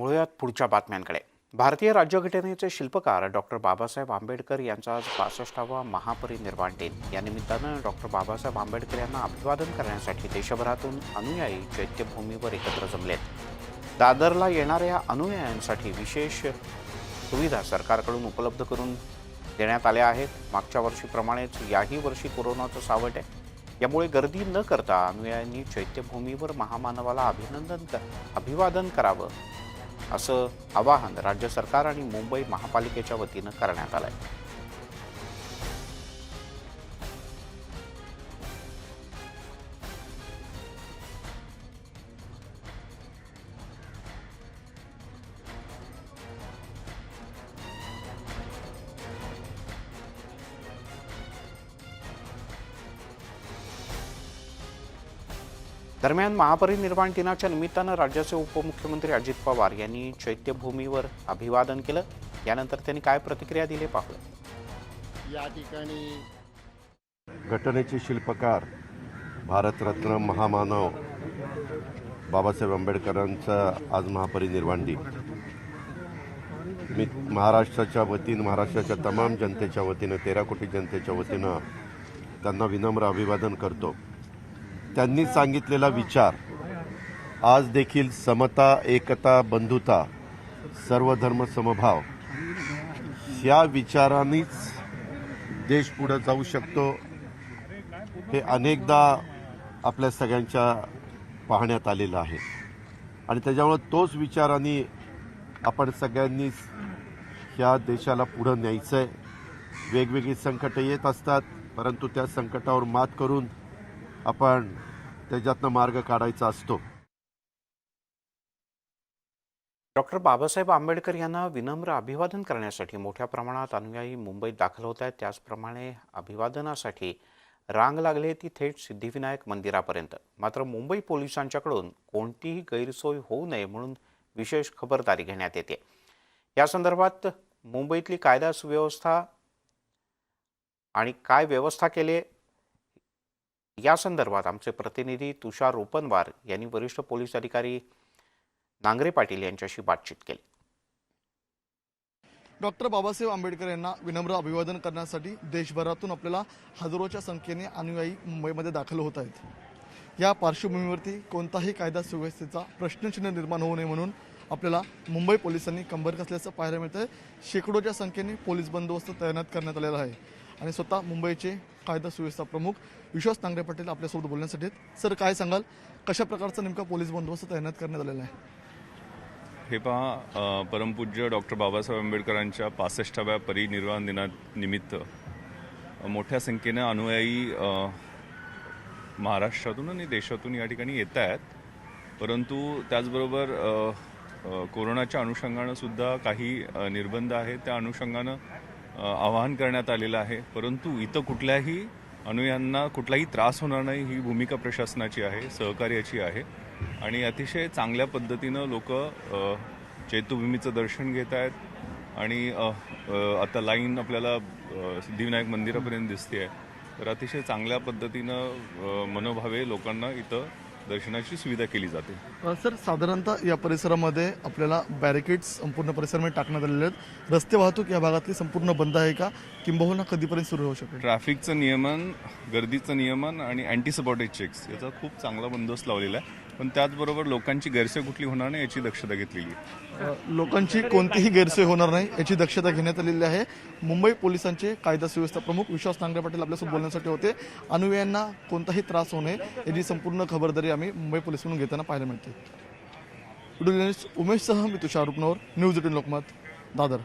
वळूयात पुढच्या बातम्यांकडे. भारतीय राज्यघटनेचे शिल्पकार डॉक्टर बाबासाहेब आंबेडकर यांचा आज पासष्टावा महापरिनिर्वाण दिन. या निमित्तानं डॉक्टर बाबासाहेब आंबेडकर यांना अभिवादन करण्यासाठी देशभरातून अनुयायी चैत्यभूमीवर एकत्र जमलेत. दादरला येणाऱ्या अनुयायांसाठी विशेष सुविधा सरकारकडून उपलब्ध करून देण्यात आल्या आहेत. मागच्या वर्षीप्रमाणेच याही वर्षी कोरोनाचं सावट आहे. यामुळे गर्दी न करता अनुयायांनी चैत्यभूमीवर महामानवाला अभिनंदन अभिवादन करावं. असं आवाहन राज्य सरकार आणि मुंबई महापालिकेच्या वतीनं करण्यात आलं आहे दरम्यान महापरिनिर्वाण दिनाच्या निमित्तानं राज्याचे उपमुख्यमंत्री अजित पवार यांनी चैत्यभूमीवर अभिवादन केलं. यानंतर त्यांनी काय प्रतिक्रिया दिली पाहूया. या ठिकाणी घटनेचे शिल्पकार भारतरत्न महामानव बाबासाहेब आंबेडकरांचा आज महापरिनिर्वाण दिन. मी महाराष्ट्राच्या वतीनं महाराष्ट्राच्या तमाम जनतेच्या वतीनं तेरा कोटी जनतेच्या वतीनं त्यांना विनम्र अभिवादन करतो. त्यांनी सांगितलेला विचार. आज देखील समता एकता बंधुता सर्वधर्म समभाव या विचारांनीच देश पुढे जाऊ शकतो हे अनेकदा आपल्या सगळ्यांच्या पाहण्यात आलेलं आहे. आणि त्याच्यामुळं तोच विचाराने आपण सगळ्यांनीच ह्या देशाला पुढं न्यायचं आहे वेगवेगळी संकटं येत असतात परंतु त्या संकटावर मात करून आपण त्याच्यातनं मार्ग काढायचा असतो. डॉक्टर बाबासाहेब आंबेडकर यांना विनम्र अभिवादन करण्यासाठी मोठ्या प्रमाणात अनुयायी मुंबईत दाखल होत आहेत. त्याचप्रमाणे अभिवादनासाठी रांग लागली ती थेट सिद्धिविनायक मंदिरापर्यंत. मात्र मुंबई पोलिसांच्याकडून कोणतीही गैरसोय होऊ नये म्हणून विशेष खबरदारी घेण्यात येते. या संदर्भात मुंबईतली कायदा सुव्यवस्था आणि काय व्यवस्था केली या संदर्भात आमचे प्रतिनिधी तुषार रोपनवार यांनी वरिष्ठ पोलीस अधिकारी नांगरे पाटील यांच्याशी बातचीत केली. डॉक्टर बाबासाहेब आंबेडकर यांना विनम्र अभिवादन करण्यासाठी देशभरातून आपल्याला हजारोच्या संख्येने अनुयायी मुंबईमध्ये दाखल होत आहेत. या पार्श्वभूमीवरती कोणताही कायदा सुव्यवस्थेचा प्रश्नचिन्ह निर्माण होऊ नये म्हणून आपल्याला मुंबई पोलिसांनी कंबर कसल्याचं पाहायला मिळतं आहे शेकडोच्या संख्येने पोलीस बंदोबस्त तैनात करण्यात आलेला आहे. आणि स्वतः मुंबईचे कायदा सुव्यवस्था प्रमुख विश्वास नांगरे पाटील आपल्यासोबत बोलण्यासाठी सर काय सांगाल? कशा प्रकारचा नेमका पोलीस बंदोबस्त तैनात करण्यात आलेला आहे? हे पहा परमपूज्य डॉक्टर बाबासाहेब आंबेडकरांच्या पासष्टाव्या परिनिर्वाण दिनानिमित्त मोठ्या संख्येनं अनुयायी महाराष्ट्रातून आणि देशातून या ठिकाणी येत आहेत. परंतु त्याचबरोबर कोरोनाच्या अनुषंगानं सुद्धा काही निर्बंध आहेत. त्या अनुषंगानं आवाहन करण्यात आलेलं आहे. परंतु इथं कुठल्याही अनुयांना कुठलाही त्रास होणार नाही ही भूमिका प्रशासनाची आहे सहकार्याची आहे. आणि अतिशय चांगल्या पद्धतीनं लोक चैत्यभूमीचं दर्शन घेत आहेत. आणि आता लाईन आपल्याला सिद्धिविनायक मंदिरापर्यंत दिसते आहे तर अतिशय चांगल्या पद्धतीनं मनोभावे लोकांना इथं दर्शनाची सुविधा केली जाते. सर साधारणतः या परिसरामध्ये आपल्याला बॅरिकेड्स संपूर्ण परिसरामध्ये टाकण्यात आलेले आहेत. रस्ते वाहतूक या भागातली संपूर्ण बंद आहे का? किंबहुना कधीपर्यंत सुरू होऊ शकेल? ट्रॅफिकचं नियमन गर्दीचं नियमन आणि अँटी सपोर्टेड चेक्स याचा खूप चांगला बंदोबस्त लावलेला आहे. पण त्याचबरोबर लोकांची गैरसोय कुठली होणार नाही याची दक्षता घेतलेली आहे. लोकांची कोणतीही गैरसोय होणार नाही याची दक्षता घेण्यात आलेली आहे. मुंबई पोलिसांचे कायदा सुव्यवस्था प्रमुख विश्वास नांगरे पाटील आपल्यासोबत बोलण्यासाठी होते. अनुयायांना कोणताही त्रास होऊ नये याची संपूर्ण खबरदारी आम्ही मुंबई पोलीस म्हणून घेताना पाहायला मिळते. व्हिडिओ उमेश सह मी तुषार रुपनवर न्यूज एटीन लोकमत दादर.